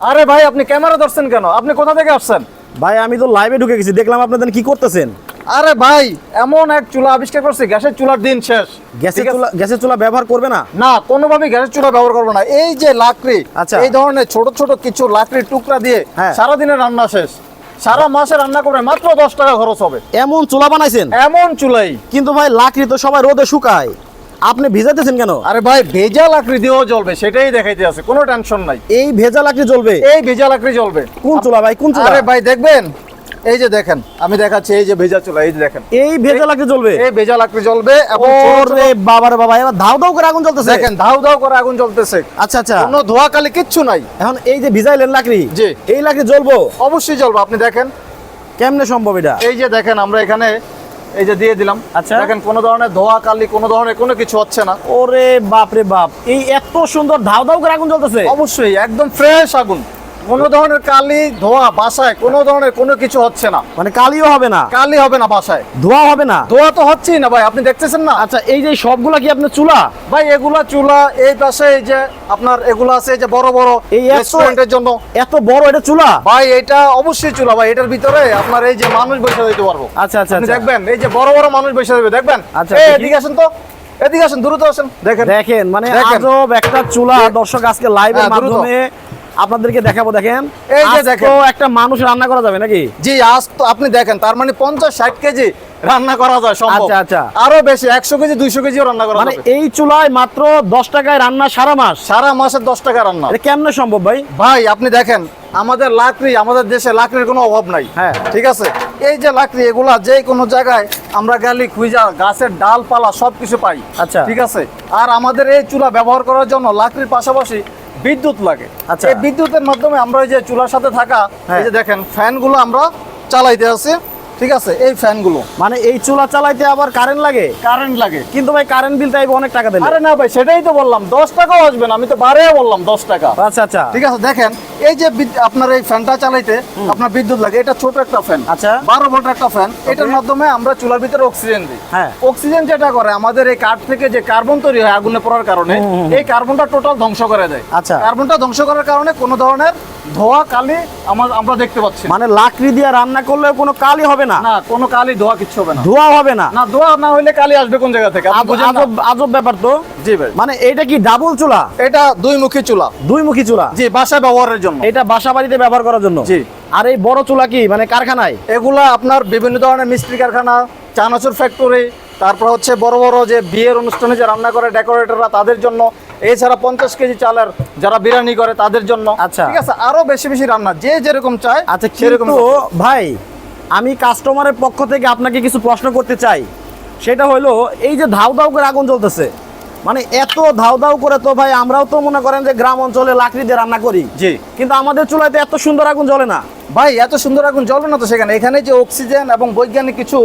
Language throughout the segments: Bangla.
আরে ভাই আপনি ক্যামেরা ধরছেন কেন? আপনি কোথা থেকে আসছেন? ভাই আমি তো লাইভে ঢুকে গেছি দেখলাম আপনাদের কি করতেছেন। আরে ভাই এমন এক চুলা আবিষ্কার করছি গ্যাসের চুলার দিন শেষ। গ্যাসের চুলা গ্যাসের চুলা ব্যবহার করবে না? না কোনোভাবেই গ্যাসের চুলা ব্যবহার করবে না। এই যে লাকড়ি আচ্ছা। এই ধরনের ছোট ছোট কিছু লাকড়ির টুকরা দিয়ে হ্যাঁ। সারাদিনের রান্না শেষ। সারা মাসে রান্না করে মাত্র দশ টাকা খরচ হবে। এমন চুলা বানাইছেন? এমন চুলাই। কিন্তু ভাই লাকড়ি তো সবাই রোদে শুকায়। আপনি ভিজাইতেছেন কেন? আরে ভাই ভেজা লাকড়ি দিয়েও জ্বলবে সেটাই দেখাইতে আছে কোনো টেনশন নাই। এই ভেজা লাকড়ি জ্বলবে? এই ভেজা লাকড়ি জ্বলবে। কোন চুলা ভাই কোন চুলা? আরে ভাই দেখবেন? এই যে দেখেন আমি দেখাচ্ছি এই যে ভেজা চুলা এই যে দেখেন। এই ভেজা লাকড়ি জ্বলবে? এই ভেজা লাকড়ি জ্বলবে এবং ওরে বাবারে বাবা এবার ধাও ধাও করে আগুন জ্বলতেছে। দেখেন ধাউ ধাউ করে আগুন জ্বলতেছে। আচ্ছা আচ্ছা। কোনো ধোয়া কালি কিচ্ছু নাই। এখন এই যে ভিজাইলেন লাকড়ি জি। এই লাকড়ি জ্বলবো? অবশ্যই জ্বলবে আপনি দেখেন। কেমনে সম্ভব এটা? এই যে দেখেন আমরা এখানে এই যে দিয়ে দিলাম। আচ্ছা। দেখেন কোনো ধরনের ধোয়া কালি কোনো ধরনের কোনো কিছু হচ্ছে না। ওরে বাপ রে বাপ এই এত সুন্দর ধাও ধাও করে আগুন জ্বলতেছে। অবশ্যই একদম ফ্রেশ আগুন। কোনো ধরনের কালি ধোয়া বাসায় কোনো ধরনের কোনো কিছু হচ্ছে না। মানে কালিও হবে না? কালি হবে না বাসায়। ধোয়া হবে না? ধোয়া তো হচ্ছেই না ভাই আপনি দেখতেছেন না? আচ্ছা এই যে সবগুলা কি আপনার চুলা? ভাই এগুলা চুলা এই পাশে এই যে আপনার এগুলা আছে এই যে বড় বড় এই রেস্টুরেন্টের জন্য। এত বড় এটা চুলা? ভাই এটা অবশ্যই চুলা ভাই এটার ভিতরে আপনার এই যে মানুষ বসে দিতে পারব। আচ্ছা আচ্ছা আপনি আচ্ছা। দেখবেন এই যে বড় বড় মানুষ বসে দেবে দেখবেন? আচ্ছা। এদিকে আসেন তো। এদিকে আসেন দ্রুত আসেন। দেখেন। দেখেন মানে। আজব একটা চুলা দর্শক আজকে লাইভের হ্যাঁ, মাধ্যমে আপনাদেরকে দেখাবো দেখেন। এই যে। তো একটা মানুষ রান্না করা যাবে নাকি? জি আজ তো আপনি দেখেন তার মানে পঞ্চাশ ষাট কেজি রান্না করা যায় সম্ভব। আচ্ছা, আচ্ছা। আরও বেশি একশো কেজি দুইশো কেজিও রান্না করা মানে এই চুলায় মাত্র দশ টাকায় রান্না সারা মাস? সারা মাসে দশ টাকা রান্না। এটা কেমনে সম্ভব ভাই? ভাই আপনি দেখেন আমাদের লাকড়ি আমাদের দেশে লাকড়ির কোনো অভাব নাই। হ্যাঁ। ঠিক আছে? এই যে লাকড়ি এগুলা যে কোনো জায়গায় আমরা গালি খুঁজা গাছের ডালপালা সব কিছু পাই। আচ্ছা। ঠিক আছে? আর আমাদের এই চুলা ব্যবহার করার জন্য লাকড়ির পাশাপাশি বিদ্যুৎ লাগে আচ্ছা। এই বিদ্যুতের মাধ্যমে আমরা যে চুলার সাথে থাকা হ্যাঁ। এই যে দেখেন ফ্যানগুলো আমরা চালাইতে আছে ঠিক আছে এই ফ্যানগুলো। মানে এই চুলা চালাইতে আবার কারেন্ট লাগে? কারেন্ট লাগে। কিন্তু ভাই কারেন্ট বিল চাইব অনেক টাকা দিলে। আরে না ভাই সেটাই তো বললাম দশ টাকাও আসবে না আমি তো বারে বললাম দশ টাকা। আচ্ছা আচ্ছা। ঠিক আছে দেখেন এই যে আপনার এই ফ্যানটা চালাইতে আপনার বিদ্যুৎ লাগে এটা ছোট একটা ফ্যান আচ্ছা। বারো ভোল্ট একটা ফ্যান এটার মাধ্যমে আমরা চুলার ভিতরে অক্সিজেন দিই। হ্যাঁ। অক্সিজেন যেটা করে আমাদের এই কাঠ থেকে যে কার্বন তৈরি হয় আগুনে পড়ার কারণে এই কার্বনটা টোটাল ধ্বংস করে দেয়। আচ্ছা। কার্বনটা ধ্বংস করার কারণে কোনো ধরনের ধোয়া কালি আমার আমরা দেখতে পাচ্ছি মানে লাকড়ি দিয়ে রান্না করলেও কোনো কালি হবে না? না কোনো কালি ধোয়া কিচ্ছু হবে না। ধোয়া হবে না? না ধোয়া না হইলে কালি আসবে কোন জায়গা থেকে? আজব- আজব ব্যাপার তো। জি ভাই। মানে এটা কি ডাবল চুলা? এটা দুই মুখী চুলা। দুই মুখী চুলা? জি বাসা ব্যবহারের জন্য। এটা বাসা বাড়িতে ব্যবহার করার জন্য? জি। আর এই বড় চুলা কি? মানে কারখানায়? এগুলা আপনার বিভিন্ন ধরনের মিস্ত্রি কারখানা চানাচুর ফ্যাক্টরি তারপর হচ্ছে বড় বড় যে বিয়ের অনুষ্ঠানে যে রান্না করে ডেকোরেটররা তাদের জন্য এছাড়া পঞ্চাশ কেজি চালের যারা বিরিয়ানি করে তাদের জন্য। আচ্ছা। ঠিক আছে? আরও বেশি বেশি রান্না যে যেরকম চায় আচ্ছা সেরকম ভাই আমি কাস্টমারের পক্ষ থেকে আপনাকে কিছু প্রশ্ন করতে চাই। সেটা হলো এই যে ধাউ ধাউ করে আগুন জ্বলতেছে মানে এত ধাউ ধাউ করে তো ভাই আমরাও তো মনে করেন যে গ্রাম অঞ্চলে লাকড়ি দিয়ে রান্না করি। জি। কিন্তু আমাদের চুলাতে এত সুন্দর আগুন জ্বলে না। ভাই এত সুন্দর আগুন জ্বলবে না তো সেখানে। এখানে যে অক্সিজেন এবং বৈজ্ঞানিক কিছু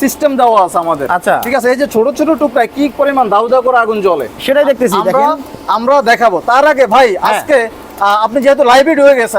সিস্টেম দেওয়া আছে আমাদের। আচ্ছা। ঠিক আছে এই যে ছোট ছোট টুকরায় কি পরিমাণ দাউ দাউ করে আগুন জ্বলে? সেটাই দেখতেছি আমরা দেখাবো। তার আগে ভাই হ্যাঁ। আজকে আপনি যেহেতু লাইভে হয়ে গেছেন